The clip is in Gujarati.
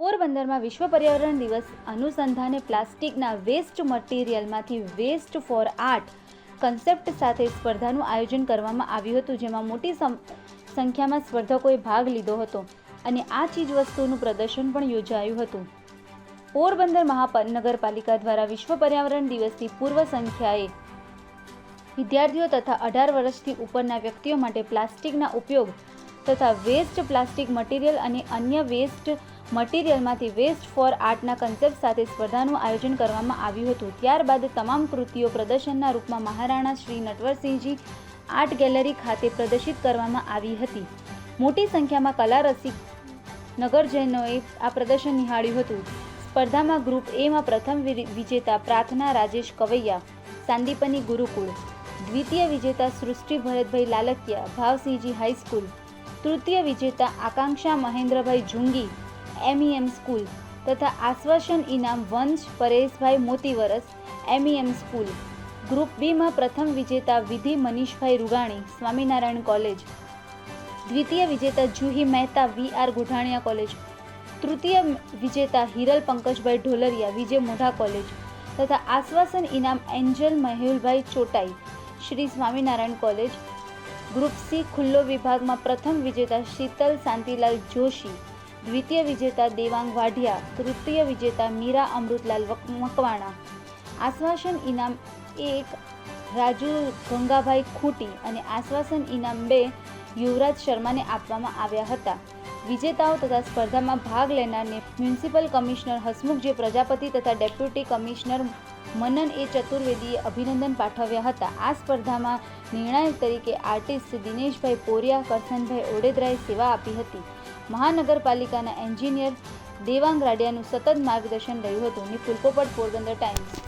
પોરબંદરમાં વિશ્વ પર્યાવરણ દિવસ અનુસંધાને પ્લાસ્ટિકના વેસ્ટ મટીરિયલમાંથી વેસ્ટ ફોર આર્ટ કન્સેપ્ટ સાથે સ્પર્ધાનું આયોજન કરવામાં આવ્યું હતું, જેમાં મોટી સંખ્યામાં સ્પર્ધકોએ ભાગ લીધો હતો અને આ ચીજવસ્તુનું પ્રદર્શન પણ યોજાયું હતું. પોરબંદર મહાનગરપાલિકા દ્વારા વિશ્વ પર્યાવરણ દિવસની પૂર્વ સંખ્યાએ વિદ્યાર્થીઓ તથા અઢાર વર્ષથી ઉપરના વ્યક્તિઓ માટે પ્લાસ્ટિકના ઉપયોગ તથા વેસ્ટ પ્લાસ્ટિક મટીરિયલ અને અન્ય વેસ્ટ મટીરિયલમાંથી વેસ્ટ ફોર આર્ટના કન્સેપ્ટ સાથે સ્પર્ધાનું આયોજન કરવામાં આવ્યું હતું. ત્યારબાદ તમામ કૃતિઓ પ્રદર્શનના રૂપમાં મહારાણા શ્રી નટવરસિંહજી આર્ટ ગેલેરી ખાતે પ્રદર્શિત કરવામાં આવી હતી. મોટી સંખ્યામાં કલા રસિક નગરજનોએ આ પ્રદર્શન નિહાળ્યું હતું. સ્પર્ધામાં ગ્રુપ એમાં પ્રથમ વિજેતા પ્રાર્થના રાજેશ કવૈયા, સાંદીપની ગુરુકુળ, દ્વિતીય વિજેતા સૃષ્ટિ ભરતભાઈ લાલકિયા, ભાવસિંહજી હાઈસ્કૂલ, તૃતીય વિજેતા આકાંક્ષા મહેન્દ્રભાઈ જુંગી એમઈએમ સ્કૂલ તથા આશ્વાસન ઇનામ Vansh Pareshbhai Motivaras MEM school group બીમાં પ્રથમ વિજેતા વિધિ મનીષભાઈ રૂગાણી, સ્વામિનારાયણ કોલેજ દ્વિતીય વિજેતા Juhi Mehta V R Guthaniya college તૃતીય વિજેતા હિરલ પંકજભાઈ ઢોલરિયા, વિજય મોઢા કોલેજ તથા આશ્વાસન ઇનામ Angel Mahelbhai Chotai, Shri Swaminarayan college group C ખુલ્લો વિભાગમાં પ્રથમ વિજેતા શીતલ શાંતિલાલ જોશી દ્વિતીય વિજેતા દેવાંગ વાઢિયા, તૃતીય વિજેતા મીરા અમૃતલાલ મકવાણા. આશ્વાસન ઇનામ એક રાજુ ગંગાભાઈ ખૂટી અને આશ્વાસન ઇનામ બે યુવરાજ શર્માને આપવામાં આવ્યા હતા. વિજેતાઓ તથા સ્પર્ધામાં ભાગ લેનારને મ્યુનિસિપલ કમિશનર હસમુખ જે પ્રજાપતિ તથા ડેપ્યુટી કમિશનર મનન એ ચતુર્વેદીએ અભિનંદન પાઠવ્યા હતા. આ સ્પર્ધામાં નિર્ણાયક તરીકે આર્ટિસ્ટ દિનેશભાઈ પોરિયા કરસનભાઈ ઓડેદરાએ સેવા આપી હતી. મહાનગરપાલિકાના એન્જિનિયર દેવાંગ રાડિયાનું સતત માર્ગદર્શન રહ્યું હતું. નિપુલ પોપટ પોરબંદર ટાઈમ્સ.